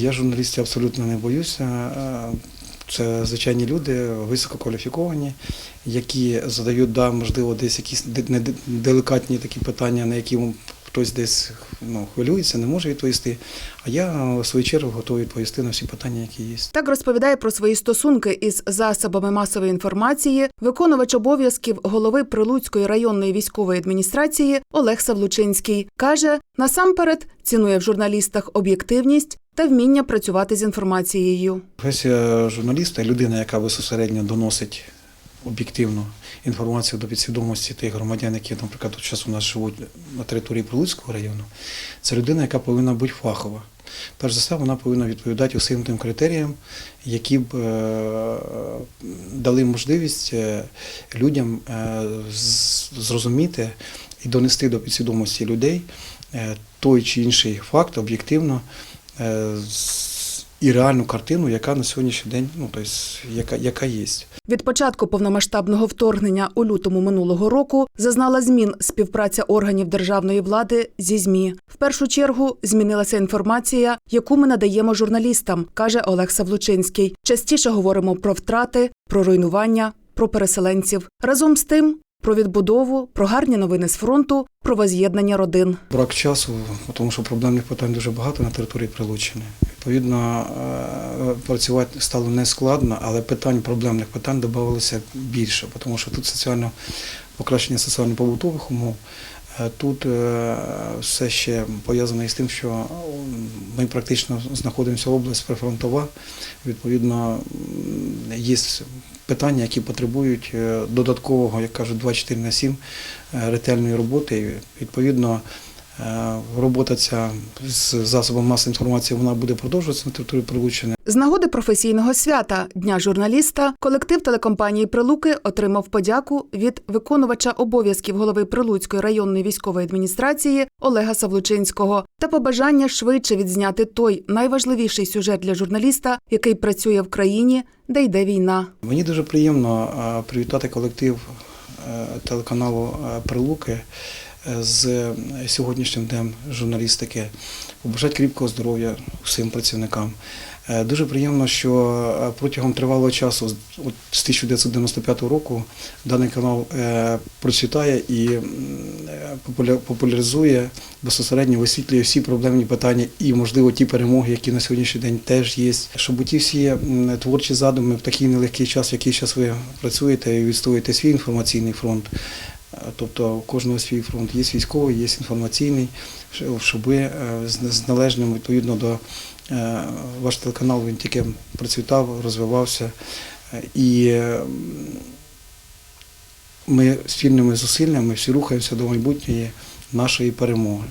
Я журналістів абсолютно не боюся. Е, Це звичайні люди, висококваліфіковані, які задають, да, можливо, десь якісь де- не- делікатні такі питання, на які хтось десь ну, хвилюється, не може відповісти. А я, в свою чергу, готовий відповісти на всі питання, які є. Так розповідає про свої стосунки із засобами масової інформації виконувач обов'язків голови Прилуцької районної військової адміністрації Олег Савлучинський. Каже, насамперед цінує в журналістах об'єктивність та вміння працювати з інформацією. Професія журналіста людина, яка безпосередньо доносить об'єктивну інформацію до підсвідомості тих громадян, які, наприклад, зараз у нас живуть на території Прилуцького району, це людина, яка повинна бути фахова. Перш за все, вона повинна відповідати усім тим критеріям, які б е, дали можливість е, людям е, зрозуміти і донести до підсвідомості людей той чи інший факт об'єктивно і реальну картину, яка на сьогоднішній день, ну тобто, яка, яка є. Від початку повномасштабного вторгнення у лютому минулого року зазнала змін співпраця органів державної влади зі ЗМІ. В першу чергу змінилася інформація, яку ми надаємо журналістам, каже Олег Савлучинський. Частіше говоримо про втрати, про руйнування, про переселенців. Разом з тим про відбудову, про гарні новини з фронту, про воз'єднання родин. Брак часу, тому що проблемних питань дуже багато на території Прилуччини. Відповідно, е, працювати стало не складно, але питань, проблемних питань додавалося більше, тому що тут соціально покращення соціально-побутових умов. Е, Тут е, все ще пов'язане із тим, що ми практично знаходимося в область прифронтова. Відповідно, є питання, які потребують е, додаткового, як кажуть, 24 на 7 е, ретельної роботи. Відповідно, е, робота ця з засобом масової інформації вона буде продовжуватися на території Прилуччини. З нагоди професійного свята Дня журналіста колектив телекомпанії Прилуки отримав подяку від виконувача обов'язків голови Прилуцької районної військової адміністрації Олега Савлучинського та побажання швидше відзняти той найважливіший сюжет для журналіста, який працює в країні, де йде війна. Мені дуже приємно привітати колектив е, телеканалу е, Прилуки з сьогоднішнім днем журналістики. Побажати кріпкого здоров'я всім працівникам. Е, Дуже приємно, що е, протягом тривалого часу, з- от з 1995 року, даний канал е, процвітає і популяризує безпосередньо висвітлює всі проблемні питання і, можливо, ті перемоги, які на сьогоднішній день теж є. Щоб ті всі творчі задуми в такий нелегкий час, в який зараз ви працюєте і відстоюєте свій інформаційний фронт. Тобто у кожного свій фронт є військовий, є інформаційний, щоб е, з належним відповідно до е, ваш телеканал він тільки процвітав, розвивався. І ми спільними зусиллями всі рухаємося до майбутньої нашої перемоги.